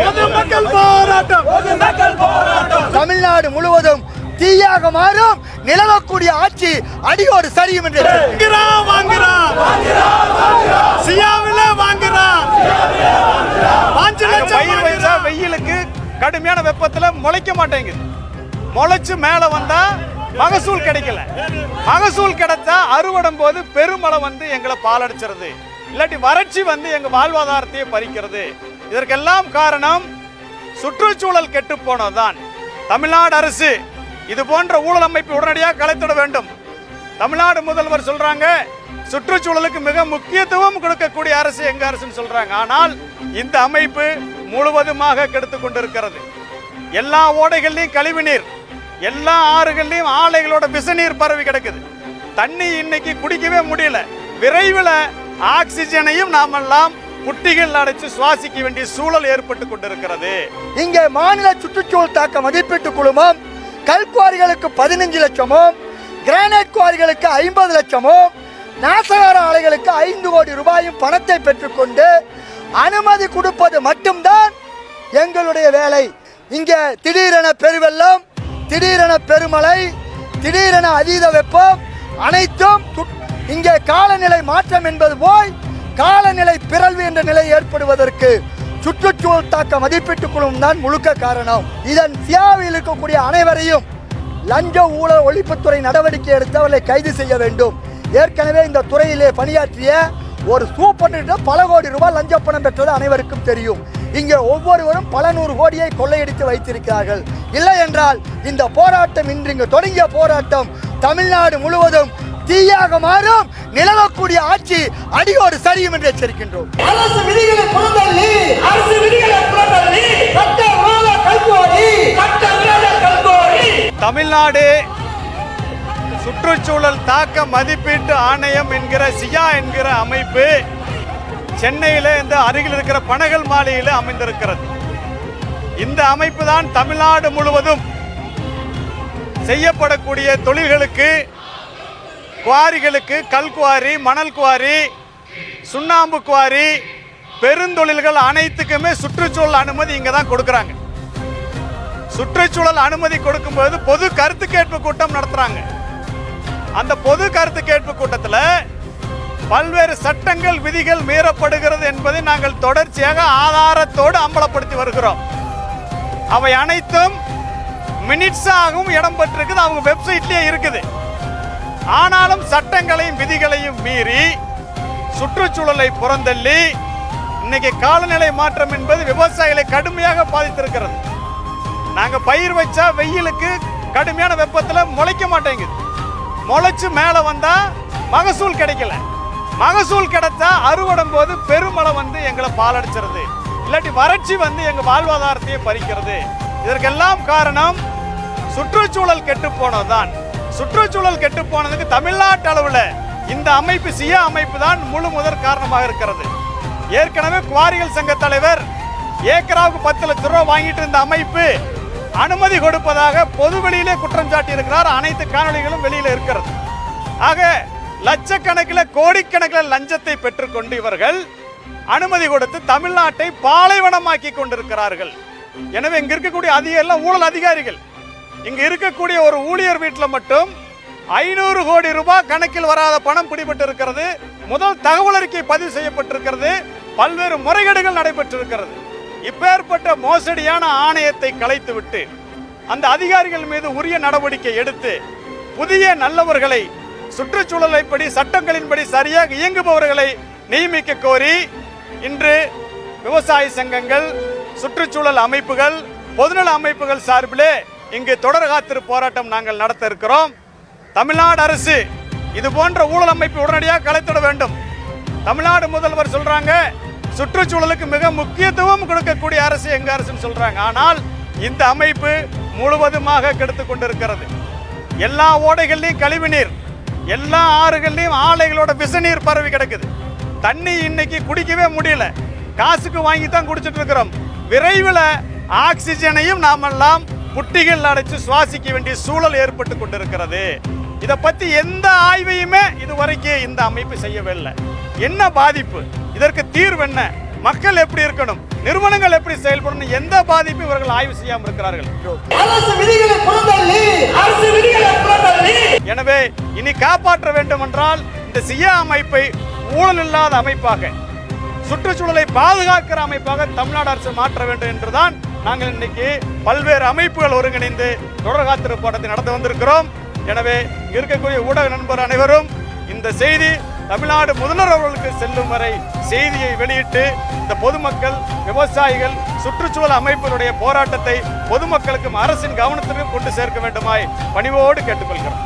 பொதுமக்கள் போராட்டம். தமிழ்நாடு முழுவதும் தீயாக மாறும். நிலவக்கூடிய ஆட்சி அடியோடு சரியும் என்று. வெயிலுக்கு கடுமையான வெப்பத்துல முளைக்க மாட்டேங்குது. முளைச்சு மேல வந்தா மகசூல் கிடைக்கல. மகசூல் கிடைச்சா அறுவடம் போது பெருமழை வந்து எங்களை பாலடிச்சிருது. இல்லாட்டி வறட்சி வந்து எங்க வாழ்வாதாரத்தையே பறிக்கிறது. இதற்கெல்லாம் காரணம் சுற்றுச்சூழல் கெட்டு போனதுதான். தமிழ்நாடு அரசு இது போன்ற ஊழல் அமைப்பு உடனடியாக கலைத்திட வேண்டும். தமிழ்நாடு முதல்வர் சொல்றாங்க சுற்றுச்சூழலுக்கு மிக முக்கியத்துவம் கொடுக்கக்கூடிய அரசு எங்க அரசுன்னு சொல்றாங்க. ஆனால் இந்த அமைப்பு முழுவதுமாக கெடுத்து கொண்டிருக்கிறது. எல்லா ஓடைகள்லையும் கழிவுநீர் எல்லா ஆறுகள்லையும் ஆலைகளோட விசநீர் பரவி கிடக்குது. தண்ணி இன்னைக்கு குடிக்கவே முடியல. விரைவில் ஆக்சிஜனையும் நாமெல்லாம் புட்டிகள் அடைச்சு சுவாசிக்க வேண்டிய சூழல் ஏற்பட்டு கொண்டிருக்கிறது. இங்கே மாநில சுற்றுச்சூழல் தாக்க மதிப்பீட்டு குழுமம் கல்குவாரிகளுக்கு பதினஞ்சு லட்சமும் கிரானைட் குவாரிகளுக்கு ஐம்பது லட்சமும் நாசகார ஆலைகளுக்கு ஐந்து கோடி ரூபாயும் பணத்தை பெற்றுக்கொண்டு அனுமதி கொடுப்பது மட்டும்தான் எங்களுடைய வேலை. இங்கே திடீரென பெருவெள்ளம் திடீரென பெருமழை திடீரென அதீத வெப்பம் அனைத்தும் இங்கே காலநிலை மாற்றம் என்பது போய் காலநிலை பிறழ்வு என்ற நிலை ஏற்படுவதற்கு சுற்றுச்சூழல் தாக்க மதிப்பீட்டு குழுவும் தான் முழுக்க காரணம். இதன் சியாவில் இருக்கக்கூடிய அனைவரையும் லஞ்ச ஊழல் ஒழிப்புத்துறை நடவடிக்கை எடுத்து அவர்களை கைது செய்ய வேண்டும். ஏற்கனவே இந்த துறையிலே பணியாற்றிய ஒரு சூப்பர் பல கோடி ரூபாய் லஞ்ச பணம் பெற்றது அனைவருக்கும் தெரியும். இங்கே ஒவ்வொருவரும் பல நூறு கோடியை கொள்ளையடித்து வைத்திருக்கிறார்கள். இல்லை என்றால் இந்த போராட்டம் இன்று இங்கு தொடங்கிய போராட்டம் தமிழ்நாடு முழுவதும் தீயாக மாறும் நிலவக்கூடிய ஆட்சி அடியோடு சரியும் என்று எச்சரிக்கின்றோம். அரசு விதிகளை புறந்தள்ளி அரசு விதிகளை புறந்தள்ளி சட்ட விரோத கல்கோரி சட்ட விரோத கல்கோரி. தமிழ்நாடு சுற்றுச்சூழல் தாக்க மதிப்பீட்டு ஆணையம் என்கிற சியா என்கிற அமைப்பு சென்னையில் இந்த அருகில் இருக்கிற பனகல் மாலையில் அமைந்திருக்கிறது. இந்த அமைப்பு தான் தமிழ்நாடு முழுவதும் செய்யப்படக்கூடிய தொழில்களுக்கு குவாரிகளுக்கு கல் குவாரி மணல் குவாரி சுண்ணாம்பு குவாரி பெருந்தொழில்கள் அனைத்துக்குமே சுற்றுச்சூழல் அனுமதி இங்கே தான் கொடுக்குறாங்க. சுற்றுச்சூழல் அனுமதி கொடுக்கும்போது பொது கருத்து கேட்பு கூட்டம் நடத்துகிறாங்க அந்த பொது கருத்து கேட்பு கூட்டத்தில் பல்வேறு சட்டங்கள் விதிகள் மீறப்படுகிறது என்பதை நாங்கள் தொடர்ச்சியாக ஆதாரத்தோடு அம்பலப்படுத்தி வருகிறோம். அவை அனைத்தும் மினிட்ஸாகவும் இடம் பெற்றிருக்குது. அவங்க வெப்சைட்லேயே இருக்குது. ஆனாலும் சட்டங்களையும் விதிகளையும் மீறி சுற்றுச்சூழலை புறந்தள்ளி இன்னைக்கு காலநிலை மாற்றம் என்பது விவசாயிகளை கடுமையாக பாதித்திருக்கிறது. நாங்க பயிர் வச்சா வெயிலுக்கு கடுமையான வெப்பத்துல முளைக்க மாட்டேங்குது. முளைச்சு மேல வந்தா மகசூல் கிடைக்கல. மகசூல் கிடைச்சா அறுவடும் போது பெருமழை வந்து எங்களை பாலடிச்சிருது. இல்லாட்டி வறட்சி வந்து எங்க வாழ்வாதாரத்தையே பறிக்கிறது. இதற்கெல்லாம் காரணம் சுற்றுச்சூழல் கெட்டு போனதுதான். சுற்றுச்சூழல் கெட்டு போனதுக்கு தமிழ்நாட்டு அளவில் இந்த அமைப்பு சியா அமைப்பு தான் முழு முதற் காரணமாக இருக்கிறது. ஏற்கனவே குவாரிகள் சங்க தலைவர் ஏக்கராவுக்கு பத்து லட்சம் ரூபாய் வாங்கிட்டு இருந்த அமைப்பு அனுமதி கொடுப்பதாக பொது வெளியிலே குற்றம் சாட்டி இருக்கிறார் அனைத்து காணொளிகளும் வெளியில் இருக்கிறது. ஆக லட்சக்கணக்கில் கோடிக்கணக்கில் லஞ்சத்தை பெற்றுக்கொண்டு இவர்கள் அனுமதி கொடுத்து தமிழ்நாட்டை பாலைவனமாக்கி கொண்டிருக்கிறார்கள். எனவே இங்க இருக்கக்கூடிய அதிகாரி எல்லாம் ஊழல் அதிகாரிகள். இங்க இருக்கக்கூடிய ஒரு ஊழியர் வீட்டில் மட்டும் ஐநூறு கோடி ரூபாய் கணக்கில் வராத பணம் பிடிபட்டு இருக்கிறது முதல் தகவல் அறிக்கை பதிவு செய்யப்பட்டிருக்கிறது. பல்வேறு முறைகேடுகள் நடைபெற்றிருக்கிறது. இப்பேற்பட்ட மோசடியான ஆணையத்தை கலைத்துவிட்டு அந்த அதிகாரிகள் மீது உரிய நடவடிக்கை எடுத்து புதிய நல்லவர்களை சுற்றுச்சூழலைப்படி சட்டங்களின்படி சரியாக இயங்குபவர்களை நியமிக்க கோரி இன்று விவசாய சங்கங்கள் சுற்றுச்சூழல் அமைப்புகள் பொதுநல அமைப்புகள் சார்பிலே இங்கு தொடர் காத்திரு போராட்டம் நாங்கள் நடத்த இருக்கிறோம். தமிழ்நாடு அரசு இது போன்ற ஊழல் அமைப்பு உடனடியாக கலைத்திட வேண்டும். தமிழ்நாடு முதல்வர் சொல்றாங்க சுற்றுச்சூழலுக்கு மிக முக்கியத்துவம் கொடுக்கக்கூடிய அரசு எங்க அரசுன்னு சொல்றாங்க. ஆனால் இந்த அமைப்பு முழுவதுமாக கெடுத்து கொண்டிருக்கிறது. எல்லா ஓடைகள்லையும் கழிவுநீர் எல்லா ஆறுகள்லையும் ஆலைகளோட விசநீர் பரவி கிடக்குது. தண்ணி இன்னைக்கு குடிக்கவே முடியல. காசுக்கு வாங்கி தான் குடிச்சிட்டு இருக்கிறோம். விரைவில் ஆக்சிஜனையும் நாமெல்லாம் புட்டிகள் அடைச்சு சுவாசிக்க வேண்டிய சூழல் ஏற்பட்டு கொண்டிருக்கிறது. இதை பத்தி எந்த ஆய்வையுமே இதுவரைக்கும் இந்த அமைப்பு செய்யவில்லை. என்ன பாதிப்பு? இதற்கு தீர்வு என்ன? மக்கள் எப்படி இருக்கணும்? நிறுவனங்கள் எப்படி செயல்படணும்? எந்த பாதிப்பும் இவர்கள் ஆய்வு செய்யாமல் இருக்கிறார்கள்? எனவே இனி காப்பாற்ற வேண்டும் என்றால் இந்த சியா அமைப்பை ஊழல் இல்லாத அமைப்பாக சுற்றுச்சூழலை பாதுகாக்கிற அமைப்பாக தமிழ்நாடு அரசு மாற்ற வேண்டும் என்றுதான் நாங்கள் இன்னைக்கு பல்வேறு அமைப்புகள் ஒருங்கிணைந்து தொடர் காத்திரு போராட்டத்தை நடத்த வந்திருக்கிறோம். எனவே இருக்கக்கூடிய ஊடக நண்பர் அனைவரும் இந்த செய்தி தமிழ்நாடு முதல்வர் அவர்களுக்கு செல்லும் வரை செய்தியை வெளியிட்டு இந்த பொதுமக்கள் விவசாயிகள் சுற்றுச்சூழல் அமைப்புகளுடைய போராட்டத்தை பொதுமக்களுக்கும் அரசின் கவனத்திற்கும் கொண்டு சேர்க்க வேண்டுமாய் பணிவோடு கேட்டுக்கொள்கிறோம்.